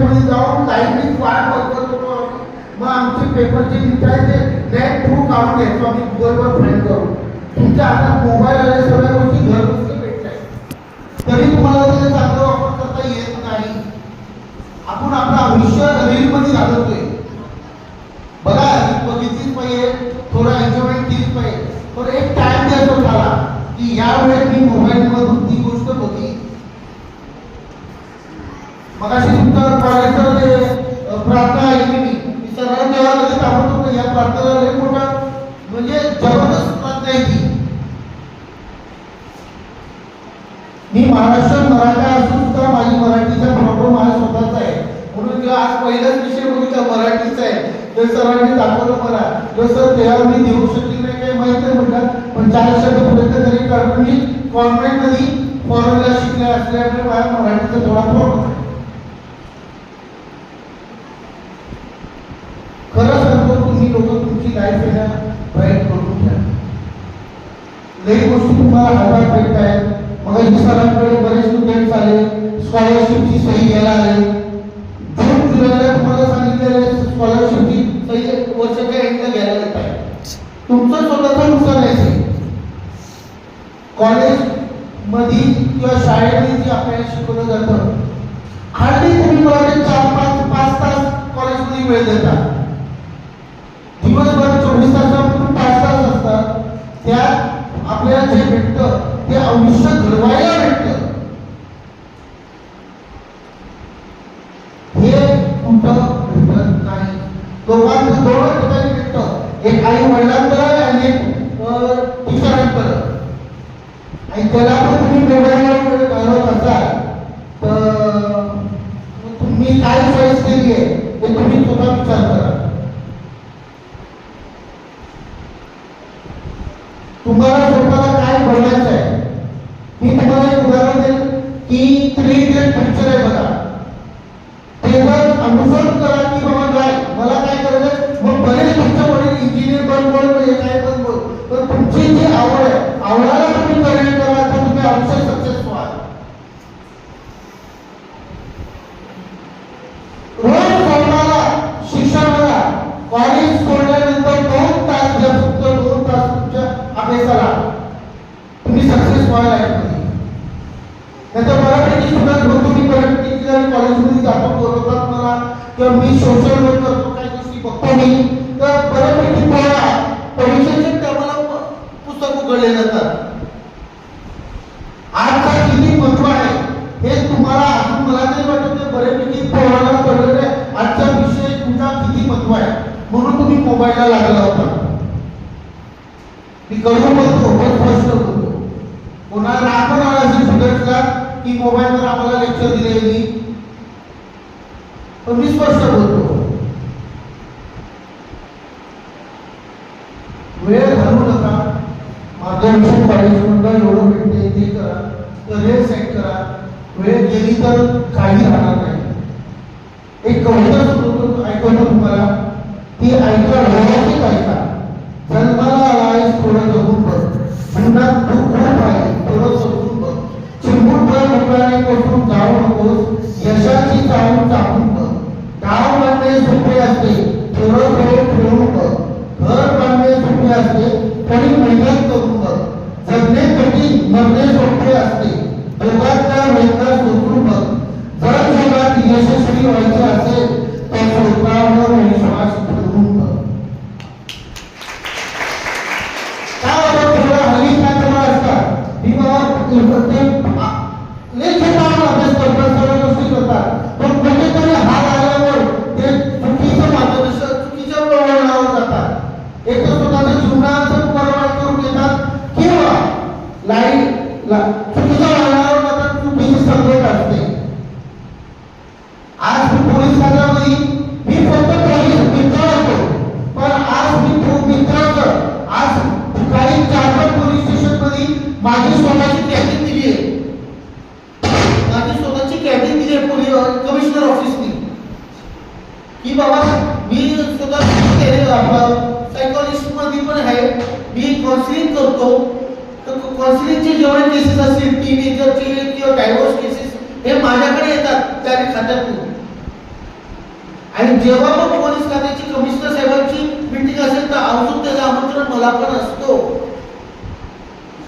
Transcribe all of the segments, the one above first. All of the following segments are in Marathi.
वेबसाईटमध्ये जाऊन लाईव्हली वाट बघत होतो मग आमचे पेपरचे लिहिता ते नेट थ्रू काढून घ्यायचो आम्ही गुगलवर फाईंड करून. तुमच्या हातात मोबाईल आले सगळ्या गोष्टी घरबसल्या भेटतात. तरी तुम्हाला ते चांगलं वापर करता येत नाही आपण आपलं आयुष्य रीलमध्ये घालवतोय. बघा बघितलीच पाहिजे थोडं एन्जॉयमेंट केलीच पाहिजे. पण एक टाइम द्यायचो झाला की या वेळेत मी मोबाईल मधून ती गोष्ट बघी मगाशी तुमचं कॉलेजचं प्रार्थना ऐकली मी मी देवाला तेव्हा या प्रार्थनेला लय मोठा म्हणजे जबरदस्त प्रार्थना आहे ती. मी महाराष्ट्र मराठा असून सुद्धा माझी मराठीचा प्रॉब्लेम माझा स्वतःचा आहे. म्हणून जेव्हा आज पहिलाच विषय बघितला मराठीचा आहे. तर सरांनी दाखवलं मला जसं तेव्हा मी देऊ शकली नाही काही माहीत नाही म्हटलं पण चार शब्द प्रयत्न तरी काढून मी कॉन्व्हेंटमध्ये फॉरेनला शिकले असल्यामुळे माझ्या मराठीचा थोडा प्रॉब्लेम आहे खरं सांगतो तुम्ही लोक तुमची लाईफ करून घ्या लई गोष्टी तुम्हाला हातात भेटत आहेत. मग सरांकडे बरेच स्टुडंट आले. स्कॉलरशिपची सही घ्यायला आले. जून जुलैला तुम्हाला सांगितलेले स्कॉलरशिपची सही वर्षाच्या एंडला घ्यायला येत आहे. तुमचं स्वतःचं नुकसान आहे कॉलेजमध्ये किंवा शाळेमध्ये जे आपल्याला शिकवलं जातं हार्डली तुम्ही मला चार पाच पाच तास कॉलेजमध्ये वेळ देता. दिवसभर चोवीस तासामधून तास असतात. त्यात आपल्याला जे भेटतं ते आयुष्य घडवायला भेटतं. हे कुठं भेटत नाही. दोघांचं दोन ठिकाणी भेटतं. एक आई वडिलांकडं आणि एक टीचरांकडं आणि त्याला पण तुम्ही मोबाईलवर घालवत असाल तर तुम्ही काय चॉईस केली आहे ते तुम्ही स्वतः विचार करा तुम्हाला स्वतःला काय बनवायचं आहे मी तुम्हाला एक उदाहरण देईल की थ्री इडियट पिक्चर आहे बघा ते जर अनुसरण करा की बाबा काय मला काय करायचं मग बरेच तुमच्या वडील इंजिनियर बन बोल हे काय बन बोल. पण तुमची जी आवड आहे आवडाला तुम्ही करिअर करा तर तुम्ही आयुष्यात सक्सेस व्हाल रोज सोडणारा शिक्षणाला कॉलेज सोडल्यानंतर दोन तास द्या फक्त दोन तास तुमच्या अभ्यासाला तुम्ही सक्सेस व्हायला लाईफमध्ये नाहीतर बऱ्यापैकी स्टुडंट होतो की बऱ्यापैकी कॉलेजमध्ये जातो बोलवतात किंवा मी सोशल वर्क करतो काही गोष्टी बघतो मी तर बऱ्यापैकी मला परीक्षेचे टायमाला पुस्तक उघडले जातात आजचा किती महत्त्व आहे हे तुम्हाला अजून मला तरी वाटत ते बऱ्यापैकी पोराला कळलेलं आहे आजचा विषय तुमचा किती महत्त्व आहे? म्हणून तुम्ही मोबाईलला लागला होता. मी करून बघतो पण स्पष्ट होतो कोणाला राग आला असेल स्टुडंट्सला की मोबाईलवर आम्हाला लेक्चर दिले मी पण मी स्पष्ट बोलतो. वेळ घालू नका. मार्गदर्शन कॉलेजमधलं एवढं भेटते ते करा. करिअर सेट करा. वेळ गेली तर काही राहणार नाही. एक कविता सुरू ऐकवतो तुम्हाला. ती ऐका व्यवस्थित ऐका. जन्माला आलायस थोडं जगून बघ. जीवनात दुःख खूप आहे थोडं समजून बघ. मुलाने कोठून जाऊ नकोस. यशाची चावून चापून बांधणे सोपे असते. थोडं थोडं खेळून बघ घर बांधणे सोपे असते तरी मेहनत करून बघ. जगणे कठीण मरणे सोपे असते. दोघांचा वेदना सोडून बघ. जर जगात यशस्वी व्हायचे असेल तर स्वतःवर विश्वास ठेवून बघ. काय होतं थोडं हल्ली काय असतात. मी बाबा प्रत्येक कमिशनर ऑफिसनी की बाबा मी सुद्धा सायकोलॉजिस्टमध्ये पण आहे. मी काउन्सिलिंग करतो. तर काउन्सिलिंगचे जेवढे केसेस असतील टीनेजरचे किंवा डायव्होर्स केसेस हे माझ्याकडे येतात त्या खात्यातून. आणि जेव्हा मग पोलीस खात्याची कमिशनर साहेबांची मिटिंग असेल तर अजून त्याचं आमंत्रण मला पण असतो.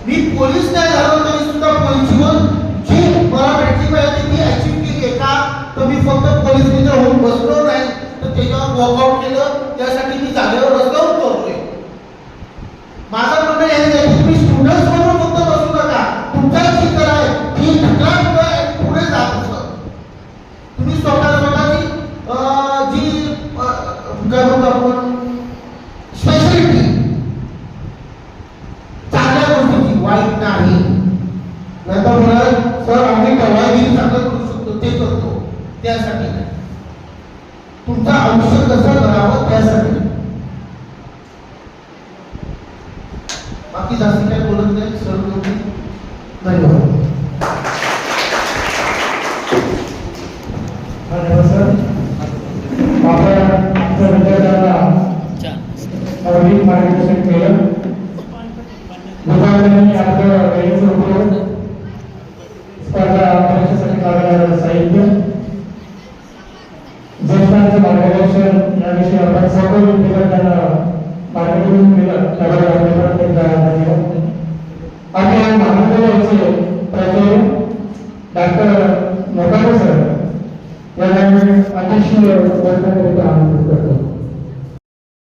मी पोलीस न्याय काय म्हणतो आपण स्पेशालिटी चांगल्या गोष्टीची वाईट नाही. नंतर म्हणाल सर आम्ही टवाळगिरी चांगलं करू शकतो ते करतो त्यासाठी तुमचं आयुष्य कसं करावं त्यासाठी अधिक मार्गदर्शन केलं. विभागाने आपलं वेळेचा स्पर्धा परीक्षेसाठी लागणारं साहित्य. ज्येष्ठांचं मार्गदर्शन याविषयी आपण सर्व